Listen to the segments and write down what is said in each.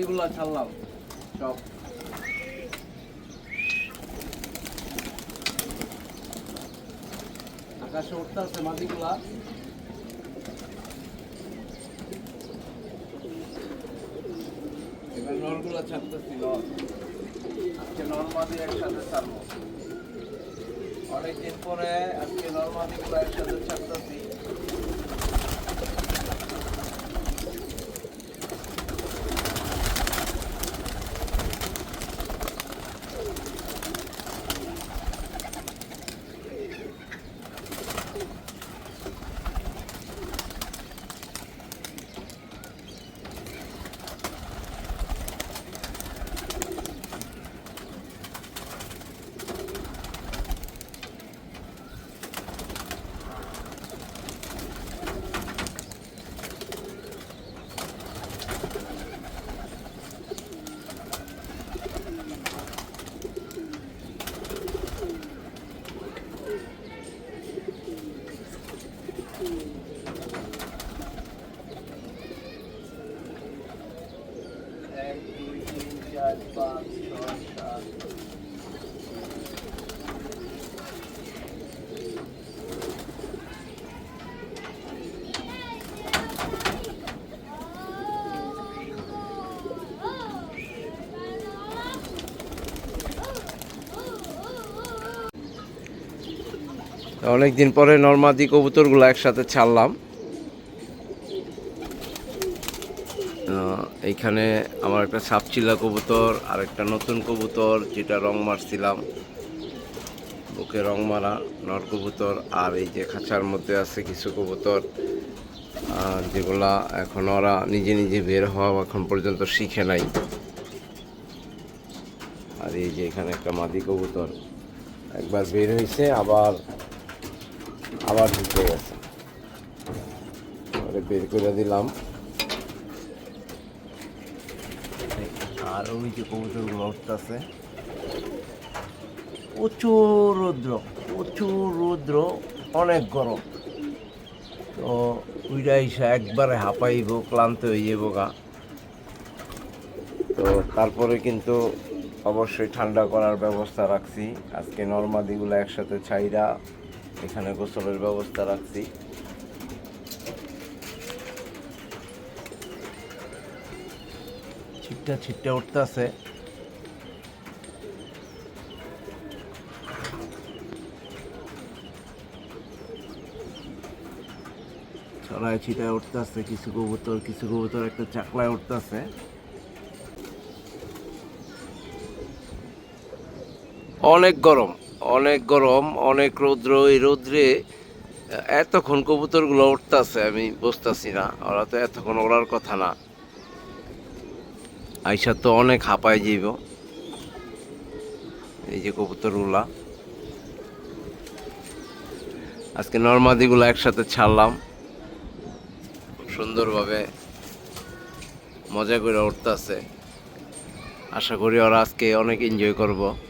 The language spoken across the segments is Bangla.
মাদিগুলা ছাড়লাম, সব। আকাশে উঠতে আছে মাদিগুলা এবার নলগুলা ছাড়তেছি আজকে নল মাদি একসাথে ছাড়বো। অনেকদিন পরে আজকে নল মাদিগুলা একসাথে ছাড়তেছি। to অনেকদিন পরে নর্মাদি কবুতরগুলো একসাথে ছাড়লাম। এইখানে আমার একটা সাপচিলা কবুতর আর একটা নতুন কবুতর, যেটা রং মারছিলাম। বুকে রং মারা, নর কবুতর, আর এই যে খাঁচার মধ্যে আছে কিছু কবুতর। যেগুলা এখন ওরা নিজে নিজে বের হওয়া এখন পর্যন্ত শিখে নাই। আর এই যে এখানে একটা মাদি কবুতর। একবার বের হয়েছে আবার আবার ঢুকে গেছে। বের করে দিলাম। আর ওই যে কবুতরগুলো উঠতেছে। প্রচুর রৌদ্র প্রচুর রৌদ্র, অনেক গরম। তো উইরা ইসা একবারে হাঁপাইব, ক্লান্ত হয়ে যাব গা। তো তারপরে কিন্তু অবশ্যই ঠান্ডা করার ব্যবস্থা রাখছি। আজকে নর্মাদিগুলো একসাথে ছাইরা এখানে গোসলের ব্যবস্থা রাখছি। ছিটটা ছিটটা উঠতেছে। ছড়ায় ছিটায় উঠতেছে কিছু কবুতর কিছু কবুতর একটা চাকলায় উঠতেছে। অনেক গরম। অনেক গরম, অনেক রৌদ্র, এই রৌদ্রে এতক্ষণ কবুতরগুলো উঠতেছে, আমি বুঝতেছি না। ওরা তো এতক্ষণ ওড়ার কথা না। আইসা তো অনেক হাঁপায় যাইব। এই যে কবুতরগুলা। আজকে নর্মাদিগুলো একসাথে ছাড়লাম। সুন্দরভাবে মজা করে উঠতেছে। আশা করি ওরা আজকে অনেক এনজয় করব।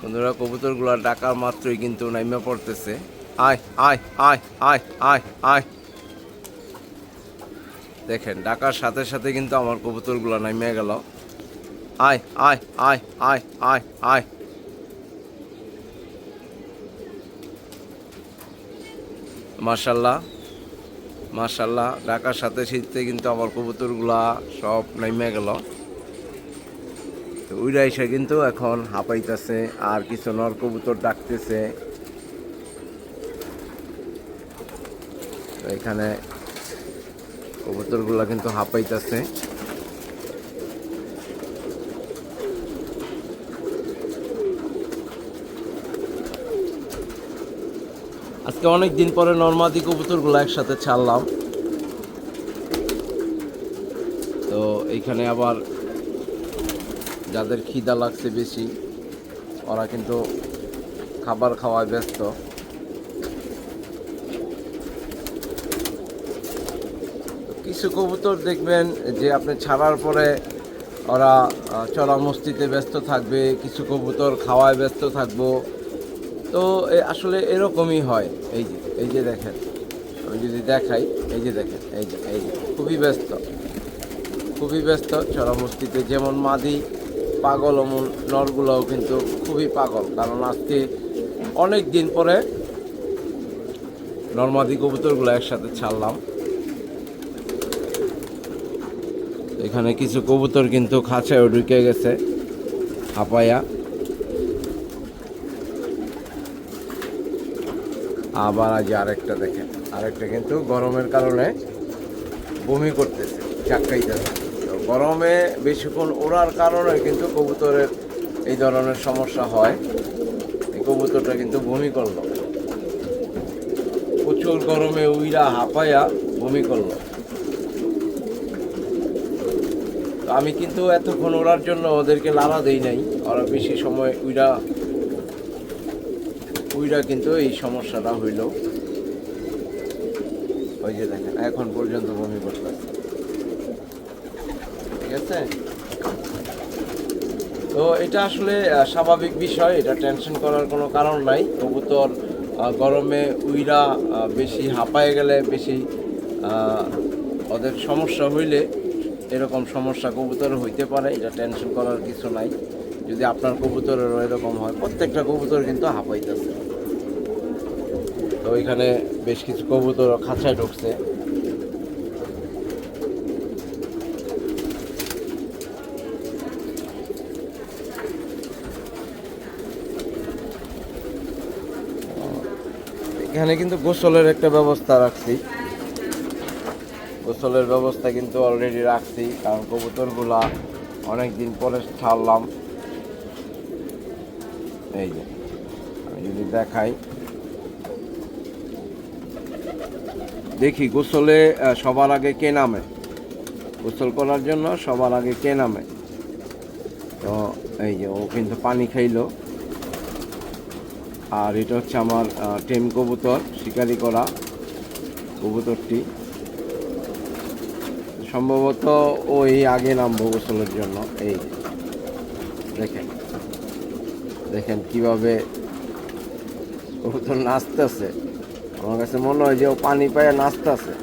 বন্ধুরা, কবুতরগুলো ডাকার মাত্রই কিন্তু নাইমা পড়তেছে। আয় আয় আয় আয় আয় আয়। দেখেন, ডাকার সাথে সাথে কিন্তু আমার কবুতরগুলো নামিয়ে গেল। আয় আয় আয় আয় আয় আয়। মাশাল্লাহ মাশাল্লাহ, ডাকার সাথে সাথে কিন্তু আমার কবুতরগুলা সব নামিয়ে গেল। তো উইরা এসে কিন্তু এখন হাঁপাইতেছে, আর কিছু নর কবুতর ডাকতেছে। এখানে কবুতরগুলা কিন্তু হাঁপাইতেছে। আজকে অনেক দিন পরে নর্মাদি কবুতরগুলো একসাথে ছাড়লাম। তো এইখানে আবার যাদের খিদা লাগছে বেশি, ওরা কিন্তু খাবার খাওয়ায় ব্যস্ত। কিছু কবুতর দেখবেন যে আপনি ছাড়ার পরে ওরা চড়া মস্তিতে ব্যস্ত থাকবে, কিছু কবুতর খাওয়ায় ব্যস্ত থাকব। তো আসলে এরকমই হয়। এই যে এই যে দেখেন, আমি যদি দেখাই, এই যে দেখেন, এই যে এই যে, খুবই ব্যস্ত। খুবই ব্যস্ত, চড়া মস্তিতে যেমন মাদি পাগল অমন নরগুলোও কিন্তু খুবই পাগল, কারণ আজকে অনেক দিন পরে নর্মাদি কবুতরগুলো একসাথে ছাড়লাম। এখানে কিছু কবুতর কিন্তু খাঁচায় ঢুকে গেছে, হাপায়া। আবার আজ আরেকটা দেখেন, আরেকটা কিন্তু গরমের কারণে বমি করতেছে চাকাইতেছে তো গরমে বেশিক্ষণ ওড়ার কারণে কিন্তু কবুতরের এই ধরনের সমস্যা হয়। এই কবুতরটা কিন্তু বমি করল। প্রচুর গরমে উইরা হাঁপায়া বমি করল। আমি কিন্তু এতক্ষণ ওড়ার জন্য ওদেরকে লাড়া দেই নাই। ওরা বেশি সময় উইরা উইরা কিন্তু এই সমস্যাটা হইল। ওই যে দেখেন, এখন পর্যন্ত বমি করতেছে। আছে তো এটা আসলে স্বাভাবিক বিষয়, এটা টেনশন করার কোনো কারণ নাই। কবুতর গরমে উইরা বেশি হাঁপায় গেলে বেশি ওদের সমস্যা হইলে এরকম সমস্যা কবুতর হইতে পারে, এটা টেনশন করার কিছু নাই। যদি আপনার কবুতরেরও এরকম হয়, প্রত্যেকটা কবুতর কিন্তু হাঁপাইতেছে। তো এখানে বেশ কিছু কবুতর খাঁচায় ঢুকছে। এখানে কিন্তু গোসলের একটা ব্যবস্থা রাখছি। গোসলের ব্যবস্থা কিন্তু অলরেডি রাখছি, কারণ কবুতরগুলা অনেক দিন পরে ছাড়লাম। এই যে, আমি যদি দেখাই। দেখি গোসলে সবার আগে কে নামে? গোসল করার জন্য সবার আগে কে নামে? তো এই যে ও কিন্তু পানি খাইলো। আর এটা হচ্ছে আমার টেম কবুতর, শিকারি করা কবুতরটি। সম্ভবত ওই আগে নামবো গোসলের জন্য। এই দেখেন দেখেন কীভাবে কবুতর নাচতেছে। আমার কাছে মনে হয় যে ও পানি পায়ে নাচতেছে।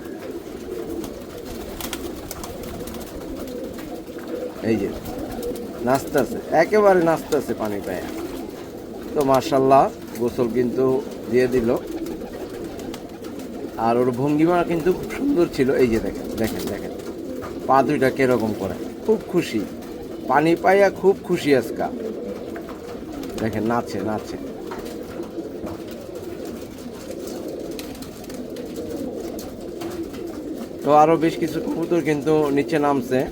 এই যে, নাচতেছে, একেবারে নাচতেছে পানি পায়ে। তো মার্শাল্লাহ গোসল কিন্তু দিয়ে দিল। আর ওর ভঙ্গিমা কিন্তু খুব সুন্দর ছিল। এই যে দেখেন দেখেন দেখেন। পা দুইটা কীরকম করে। খুব খুশি। পানি পাইয়া খুব খুশি আজকা। দেখেন, নাচে নাচে। তো আরও বেশ কিছু কবুতর কিন্তু নিচে নামছে।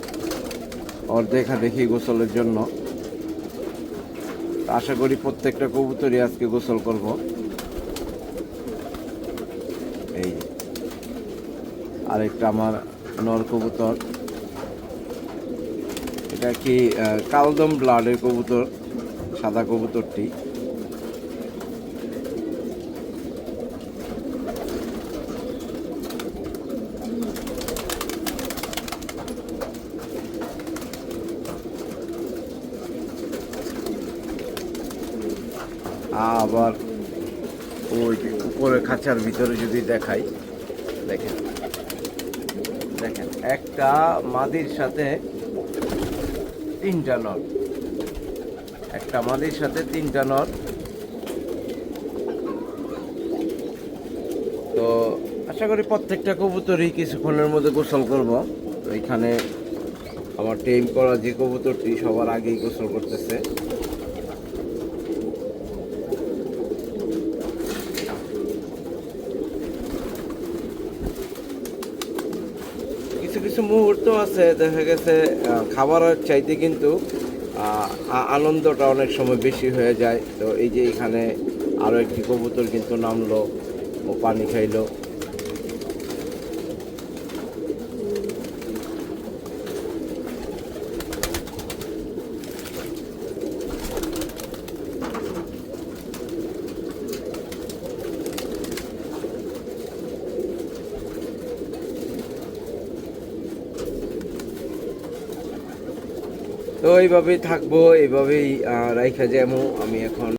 ওর দেখা দেখি গোসলের জন্য। আশা করি প্রত্যেকটা কবুতরই আজকে গোসল করব। এই। আরেকটা আমার নর কবুতর। এটা কি কালদম ব্লাডের কবুতর, সাদা কবুতরটি? আবার ওই উপরে খাঁচার ভিতরে যদি দেখাই, দেখেন। দেখেন, একটা মাদির সাথে তিনটা নর একটা মাদির সাথে তিনটা নর তো আশা করি প্রত্যেকটা কবুতরই কিছুক্ষণের মধ্যে গোসল করব। তো এখানে আমার টেম করা যে কবুতরটি সবার আগেই গোসল করতেছে। কিছু মুহূর্ত আছে, দেখা গেছে খাবারের চাইতে কিন্তু আনন্দটা অনেক সময় বেশি হয়ে যায়। তো এই যে এখানে আরও একটি কবুতর কিন্তু নামলো ও পানি খাইলো। এইভাবেই থাকব এইভাবেই রাইখা যেমন আমি এখন